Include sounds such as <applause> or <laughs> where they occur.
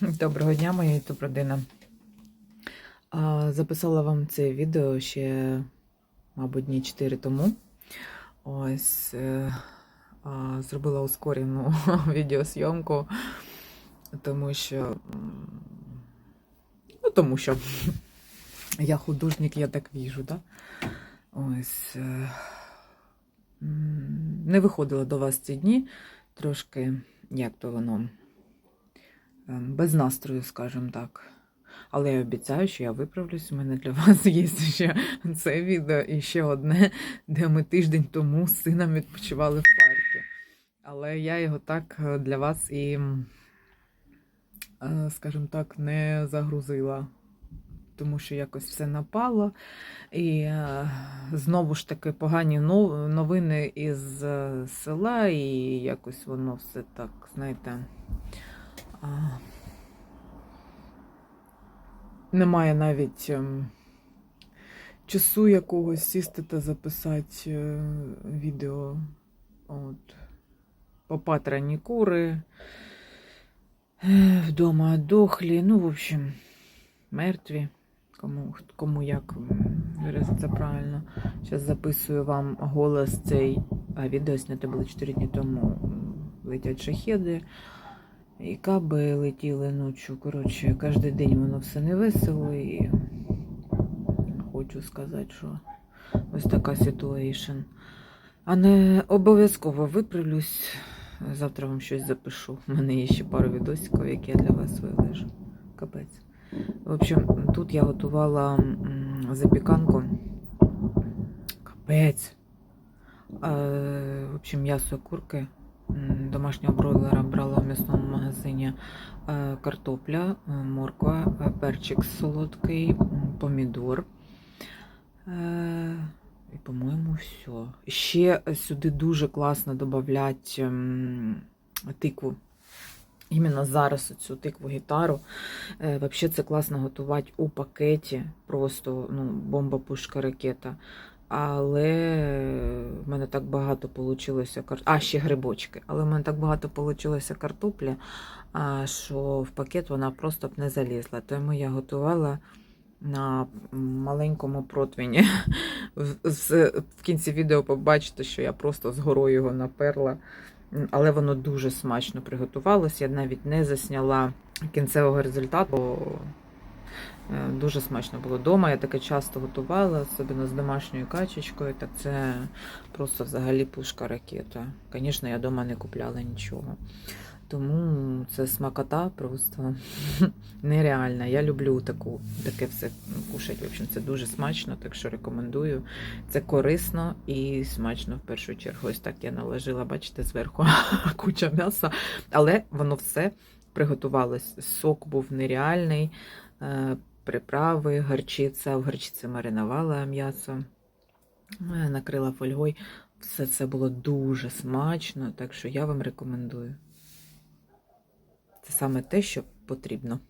Доброго дня, моя youtube родина. Записала вам це відео ще, мабуть, дні 4 тому. Ось е, зробила ускорену <laughs> відеосйомку, тому що. Ну, тому що <laughs> я художник, я так віжу, да? Ось. е, Не виходила до вас ці дні, трошки, як то воно без настрою, скажімо так. Але я обіцяю, що я виправлюсь. У мене для <laughs> вас є ще це відео і ще одне, де ми тиждень тому з сином відпочивали в парку. Але я його так е, для вас і, е, скажімо так, не загрузила. Тому що якось все напало. І е, знову ж таки погані новини із села, і якось воно все так, знаєте. А, Немає навіть ем, часу якогось сісти та записати е, відео. От. Попатрані кури. е, Вдома дохлі. Ну, в общем, мертві. Кому, кому як виразиться правильно. Зараз записую вам голос цей, а відео зняте було 4 дні тому. Летять шахеди. І каби летіли ночі. Коротше, кожен день воно все не весело і хочу сказати, що ось така ситуація. А не обов'язково виправлюсь. Завтра вам щось запишу. У мене є ще пару відосиків, які я для вас вилежу. Капець. В общем, тут я готувала запіканку. Капець. Е, В общем, м'ясо курки домашнього бройлера брала в м'ясному магазині Е, картопля, е, морква, е, перчик солодкий, помідор. І, по-моєму, все. Ще сюди дуже класно додати тикву. Іменно зараз цю тикву гітару. Взагалі це класно готувати у пакеті. Просто ну, бомба, пушка, ракета. Але в мене так багато вийшло кар... А, ще грибочки. Але в мене так багато картоплі, а, що в пакет вона просто б не залізла. Тому я готувала на маленькому противні. <laughs> В кінці відео побачите, що я просто з горою його наперла. Але воно дуже смачно приготувалося. Я навіть не засняла кінцевого результату. Е, Дуже смачно було вдома. Я таке часто готувала, особливо з домашньою качечкою. Так це просто взагалі пушка ракета. Звісно, я вдома не купляла нічого. Тому це смакота просто <laughs> нереальна. Я люблю таку, таке все кушати. В общем, це дуже смачно, так що рекомендую. Це корисно і смачно в першу чергу. Ось так я наложила, бачите, зверху <laughs> куча м'яса, але воно все приготувалось. Сок був нереальний. Е, Приправи, гарчиця. В гарчиці маринувала м'ясо, е, накрила фольгою. Все це було дуже смачно, так що я вам рекомендую. Це саме те, що потрібно.